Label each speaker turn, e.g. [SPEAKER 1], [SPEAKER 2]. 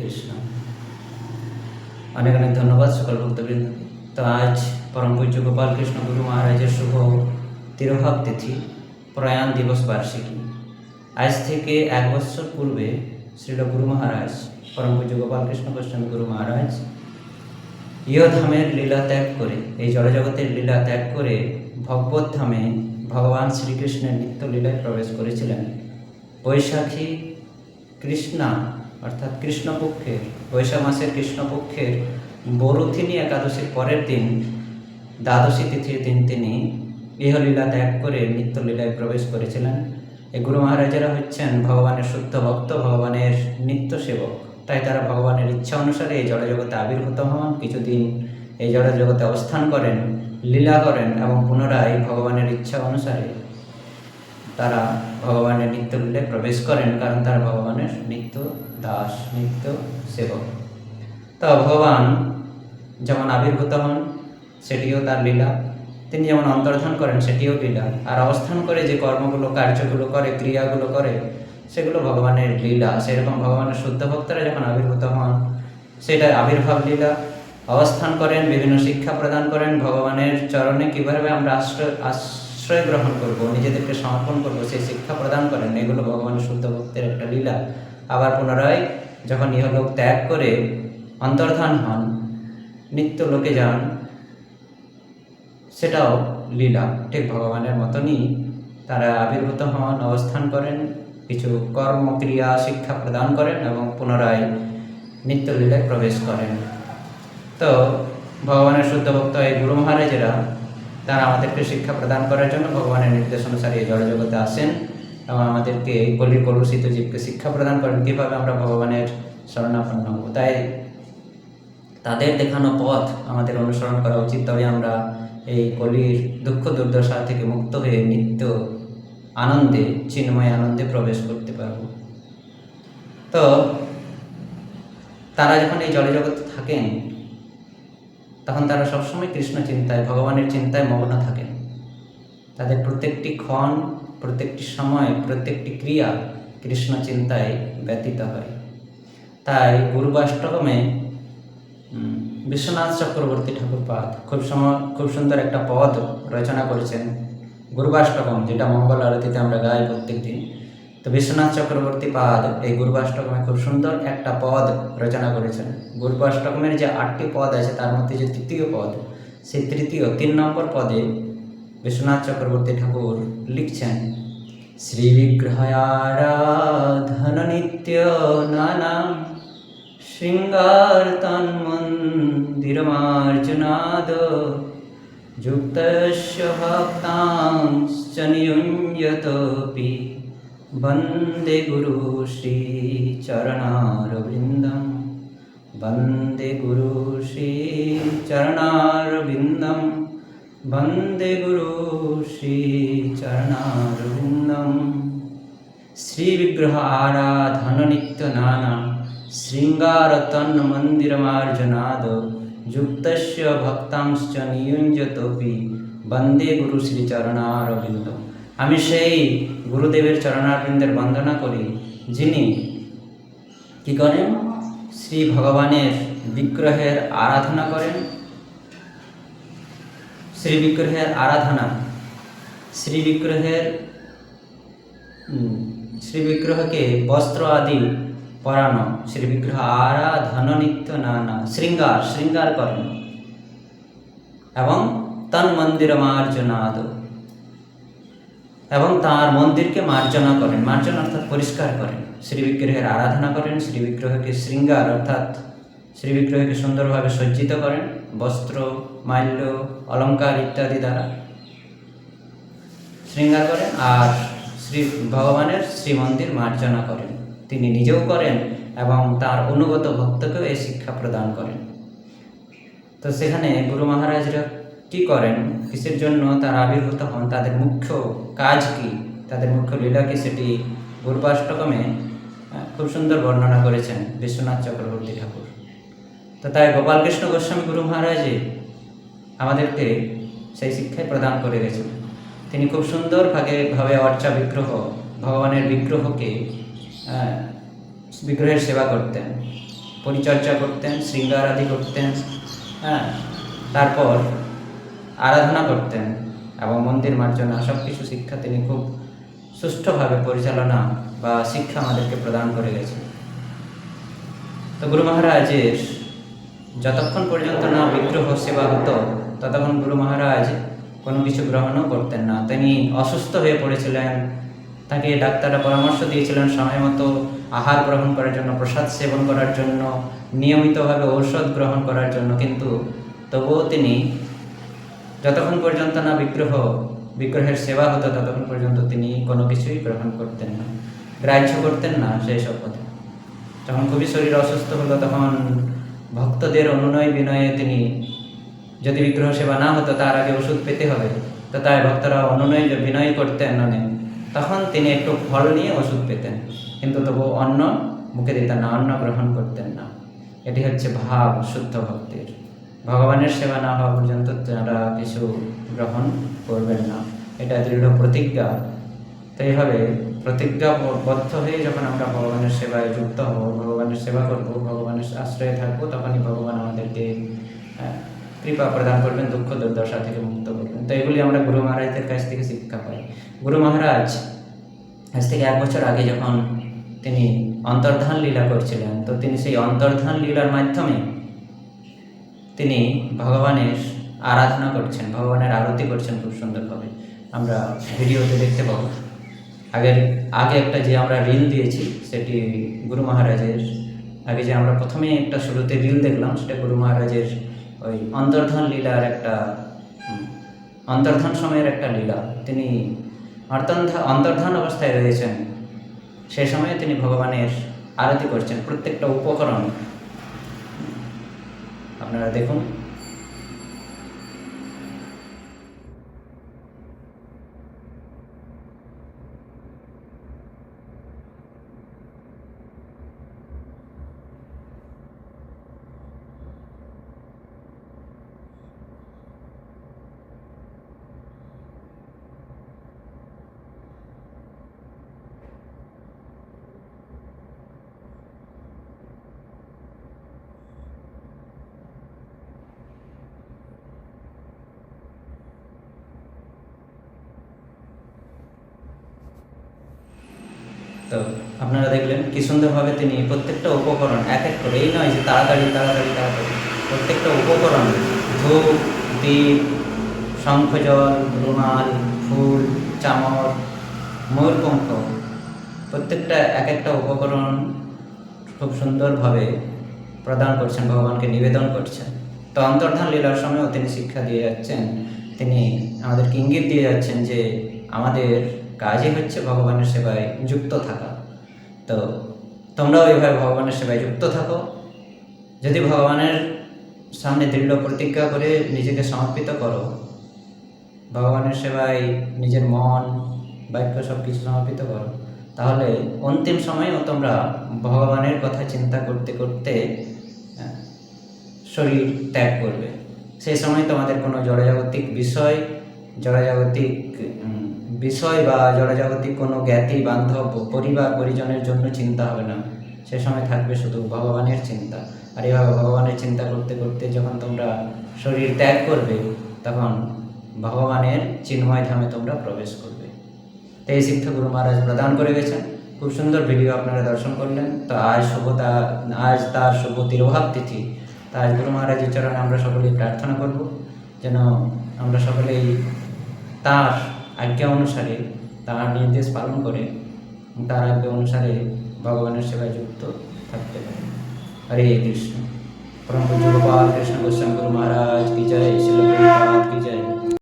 [SPEAKER 1] কৃষ্ণ। অনেক অনেক ধন্যবাদ সকল ভক্তবৃন্দ। তো আজ পরম পূজ্য গোপাল কৃষ্ণ গুরু মহারাজের শুভ তিরোভাব তিথি, প্রয়াণ দিবস বার্ষিকী। আজ থেকে এক বছর পূর্বে শ্রীল গুরু মহারাজ, পরম পূজ্য গোপাল কৃষ্ণ গোস্বামী গুরু মহারাজ ইয়ধামের লীলা ত্যাগ করে, এই জড়জগতের লীলা ত্যাগ করে ভগবত ধামে ভগবান শ্রীকৃষ্ণের নিত্য লীলায় প্রবেশ করেছিলেন। বৈশাখী কৃষ্ণা অর্থাৎ কৃষ্ণপক্ষের, বৈশাখ মাসের কৃষ্ণপক্ষের বরুথিনী একাদশীর পরের দিন, দ্বাদশী তিথির দিন তিনি ইহলীলা ত্যাগ করে নিত্যলীলায় প্রবেশ করেছিলেন। এই গুরু মহারাজেরা হচ্ছেন ভগবানের শুদ্ধ ভক্ত, ভগবানের নিত্য সেবক। তাই তারা ভগবানের ইচ্ছা অনুসারে এই জড়জগতে আবির্ভূত হন। কিছুদিন এই জড়জগতে অবস্থান করেন, লীলা করেন এবং পুনরায় ভগবানের ইচ্ছা অনুসারে তারা ভগবানের নিত্য লীলায় প্রবেশ করেন, কারণ তারা ভগবানের নিত্য দাস, নিত্য সেবক। তো ভগবান যেমন আবির্ভূত হন, সেটিও তার লীলা। তিনি যেমন অন্তর্ধান করেন, সেটিও লীলা। আর অবস্থান করে যে কর্মগুলো, কার্যগুলো করে, ক্রিয়াগুলো করে, সেগুলো ভগবানের লীলা। সেরকম ভগবানের শুদ্ধ ভক্তরা যখন আবির্ভূত হন, সেটা আবির্ভাব লীলা। অবস্থান করেন, বিভিন্ন শিক্ষা প্রদান করেন, ভগবানের চরণে কীভাবে আমরা আশ্রয় আশ্রয় গ্রহণ করব, নিজেদেরকে সমর্পণ করব, সেই শিক্ষা প্রদান করেন। এগুলো ভগবানের শুদ্ধ ভক্তের একটা লীলা। আবার পুনরায় যখন ইহলোক ত্যাগ করে অন্তর্ধান হন নিত্য লোকে যান, সেটাও লীলা। ঠিক ভগবানের মতনই তারা আবির্ভূত হন, অবস্থান করেন, কিছু কর্মক্রিয়া, শিক্ষা প্রদান করেন এবং পুনরায় নিত্য লীলায় প্রবেশ করেন। তো ভগবানের শুদ্ধ ভক্ত এই গুরু মহারাজেরা তারা আমাদেরকে শিক্ষা প্রদান করার জন্য ভগবানের নির্দেশ অনুসারে এই জড়জগতে আসেন এবং আমাদেরকে এই কলির কলুষিত জীবকে শিক্ষা প্রদান করেন। কীভাবে আমরা ভগবানের শরণাপন্ন হব? তাই তাদের দেখানো পথ আমাদের অনুসরণ করা উচিত। তবে আমরা এই কলির দুঃখ দুর্দশা থেকে মুক্ত হয়ে নিত্য আনন্দে, চিন্ময় আনন্দে প্রবেশ করতে পারব। তো তারা যখন এই জড়জগতে থাকেন তখন তারা সবসময় কৃষ্ণ চিন্তায়, ভগবানের চিন্তায় মগ্ন থাকেন তাদের প্রত্যেকটি ক্ষণ, প্রত্যেকটি সময়, প্রত্যেকটি ক্রিয়া কৃষ্ণ চিন্তায় ব্যতীত হয়। তাই গুরুবাষ্টকমে বিশ্বনাথ চক্রবর্তী ঠাকুর ঠাকুরপাদ খুব সময় খুব সুন্দর একটা পদ রচনা করেছেন। গুরুবাষ্টকম যেটা মঙ্গল আরতিতে আমরা গাই প্রত্যেক দিন তো বিশ্বনাথ চক্রবর্তী পাদ এই গুরুবাষ্টকমে খুব সুন্দর একটা পদ রচনা করেছেন। গুরুবাষ্টকমের যে আটটি পদ আছে, তার মধ্যে যে তৃতীয় পদ, সেই তৃতীয় তিন নম্বর পদে বিশ্বনাথ চক্রবর্তী ঠাকুর লিখছেন শ্রী বিগ্রহারাধন নিত্য নানা শৃঙ্গার তন্মন্দিরমার্জুনাদ যুক্তস্য ভক্তাংশ্চ নিয়ুঞ্জতপি वन्दे गुरु श्रीचरणारविन्दं वन्दे गुरु श्रीचरणारविन्दं वन्दे गुरु श्रीचरणारविन्दं श्रीविग्रह आराधननित्यनानां शृङ्गारतन्मन्दिरमार्जनाद युक्तस्य भक्तांश्च नियुञ्जतोऽपि। वन्दे गुरुश्रीचरणारविन्दं আমি সেই গুরুদেবের চরণারবিন্দের বন্দনা করি, যিনি কি করেন? শ্রী ভগবানের বিগ্রহের আরাধনা করেন। শ্রী বিগ্রহের আরাধনা। শ্রী বিগ্রহের শ্রী বিগ্রহকে বস্ত্র আদি পরানো। শ্রী বিগ্রহ আরাধন নিত্য নানা। শৃঙ্গার শৃঙ্গার করেন। এবং তন মন্দির মার্জনাদ এবং তার মন্দিরকে মার্জনা করেন। মার্জনা অর্থাৎ পরিষ্কার করেন। শ্রী বিগ্রহের আরাধনা করেন শ্রী বিগ্রহকে শৃঙ্গার অর্থাৎ শ্রী বিগ্রহকে সুন্দরভাবে সজ্জিত করেন, বস্ত্র, মাল্য, অলঙ্কার ইত্যাদি দ্বারা শৃঙ্গার করেন আর শ্রী ভগবানের শ্রীমন্দির মার্জনা করেন। তিনি নিজেও করেন এবং তার অনুগত ভক্তকেও এই শিক্ষা প্রদান করেন। তো সেখানে গুরু মহারাজরা কি করেন? কিসের জন্য তারা আবির্ভূত হন? তাদের মুখ্য কাজ কি? তাদের মুখ্য লীলা কি? সেটি গুরুপাষ্টকমে খুব সুন্দর বর্ণনা করেছেন বিশ্বনাথ চক্রবর্তী ঠাকুর। তো তাই গোপালকৃষ্ণ গোস্বামী গুরু মহারাজই আমাদেরকে সেই শিক্ষাই প্রদান করে গেছেন। তিনি খুব সুন্দরভাবে ভাবে অর্চা বিগ্রহ, ভগবানের বিগ্রহকে বিগ্রহের সেবা করতেন, পরিচর্যা করতেন, শৃঙ্গার আদি করতেন হ্যাঁ তারপর আরাধনা করতেন এবং মন্দির মার্জনা সব কিছু শিক্ষা তিনি খুব সুষ্ঠুভাবে পরিচালনা বা শিক্ষা আমাদেরকে প্রদান করে গেছেন। তো গুরু মহারাজের যতক্ষণ পর্যন্ত না বিগ্রহ সেবা হতো, ততক্ষণ গুরু মহারাজ কোনো কিছু গ্রহণও করতেন না। তিনি অসুস্থ হয়ে পড়েছিলেন, তাকে ডাক্তাররা পরামর্শ দিয়েছিলেন সময় মতো আহার গ্রহণ করার জন্য, প্রসাদ সেবন করার জন্য, নিয়মিতভাবে ঔষধ গ্রহণ করার জন্য, কিন্তু তবুও তিনি যতক্ষণ পর্যন্ত না বিগ্রহ, বিগ্রহের সেবা হতো, ততক্ষণ পর্যন্ত তিনি কোনো কিছুই গ্রহণ করতেন না, গ্রাহ্য করতেন না সেই সব কথা। যখন খুবই শরীর অসুস্থ হলো, তখন ভক্তদের অনুনয় বিনয়ে তিনি যদি বিগ্রহ সেবা না হতো, তার আগে ওষুধ পেতে হবে। তো তাই ভক্তরা অনুনয় বিনয় করতেন অনেক তখন তিনি একটু ফল নিয়ে ওষুধ পেতেন। কিন্তু তবু অন্ন মুখে দিতেন না, অন্ন গ্রহণ করতেন না। এটি হচ্ছে ভাব, শুদ্ধ ভক্তির। ভগবানের সেবা না হওয়া পর্যন্ত তারা কিছু গ্রহণ করবেন না। এটা দৃঢ় প্রতিজ্ঞা। তো এইভাবে প্রতিজ্ঞাবদ্ধ হয়ে যখন আমরা ভগবানের সেবায় যুক্ত হব, ভগবানের সেবা করব, ভগবানের আশ্রয়ে থাকব, তখনই ভগবান আমাদেরকে কৃপা প্রদান করবেন, দুঃখ দুর্দশা থেকে মুক্ত করবেন। তো এগুলি আমরা গুরু মহারাজদের কাছ থেকে শিক্ষা পাই। গুরু মহারাজ আজ থেকে এক বছর আগে যখন তিনি অন্তর্ধান লীলা করছিলেন, তো তিনি সেই অন্তর্ধান লীলার মাধ্যমে তিনি ভগবানের আরাধনা করছেন, ভগবানের আরতি করছেন খুব সুন্দরভাবে। আমরা ভিডিওতে দেখতে পাবো। আগের, আগে একটা যে আমরা রিল দিয়েছি, সেটি গুরু মহারাজের, আগে যে আমরা প্রথমে একটা শুরুতে রিল দেখলাম, সেটা গুরু মহারাজের ওই অন্তর্ধান লীলার একটা অন্তর্ধান সময়ের একটা লীলা। তিনি অন্তর্ধা, অন্তর্ধান অবস্থায় রয়েছেন। সে সময়ে তিনি ভগবানের আরতি করছেন। প্রত্যেকটা উপকরণ আপনারা দেখুন। তো আপনারা দেখলেন কি সুন্দরভাবে তিনি প্রত্যেকটা উপকরণ, এক এক করে, এই নয় যে তাড়াতাড়ি তাড়াতাড়ি তাড়াতাড়ি, প্রত্যেকটা উপকরণ, ধূপ, দীপ, শঙ্খজল, রুমাল, ফুল চামর ময়ূরপঙ্খ প্রত্যেকটা এক একটা উপকরণ খুব সুন্দরভাবে প্রদান করছেন, ভগবানকে নিবেদন করছেন। তো অন্তর্ধান লীলার সময়ও তিনি শিক্ষা দিয়ে যাচ্ছেন। তিনি আমাদেরকে ইঙ্গিত দিয়ে যাচ্ছেন যে আমাদের কাজই হচ্ছে ভগবানের সেবায় যুক্ত থাকা। তো তোমরাও এইভাবে ভগবানের সেবায় যুক্ত থাকো। যদি ভগবানের সামনে দৃঢ় প্রতিজ্ঞা করে নিজেকে সমর্পিত করো, ভগবানের সেবায় নিজের মন, বাক্য সব কিছু সমর্পিত করো, তাহলে অন্তিম সময়েও তোমরা ভগবানের কথা চিন্তা করতে করতে শরীর ত্যাগ করবে। সেই সময় তোমাদের কোনো জড়জাগতিক বিষয়, জড়জাগতিক বিষয় বা জড়জাগতিক কোনো জ্ঞাতি, বান্ধব, পরিবার, পরিজনের জন্য চিন্তা হবে না। সে সময় থাকবে শুধু ভগবানের চিন্তা। আর এভাবে ভগবানের চিন্তা করতে করতে যখন তোমরা শরীর ত্যাগ করবে, তখন ভগবানের চিন্ময় ধামে তোমরা প্রবেশ করবে। তো এই শিক্ষা গুরু মহারাজ প্রদান করে গেছেন। খুব সুন্দর ভিডিও আপনারা দর্শন করলেন। তো আজ শুভ তা- আজ তার শুভ তিরোভাব তিথি। তা আজ গুরু মহারাজের চরণে আমরা সকলেই প্রার্থনা করব, যেন আমরা সকলেই তার আজ্ঞা অনুসারে তার নির্দেশ পালন করে, তার আজ্ঞা অনুসারে ভগবানের সেবায় যুক্ত থাকতে পারে। হরে কৃষ্ণ। পরম পূজ্য গোপাল কৃষ্ণ গোস্বামী গুরু মহারাজ, কি জয়? শিল কি জয়?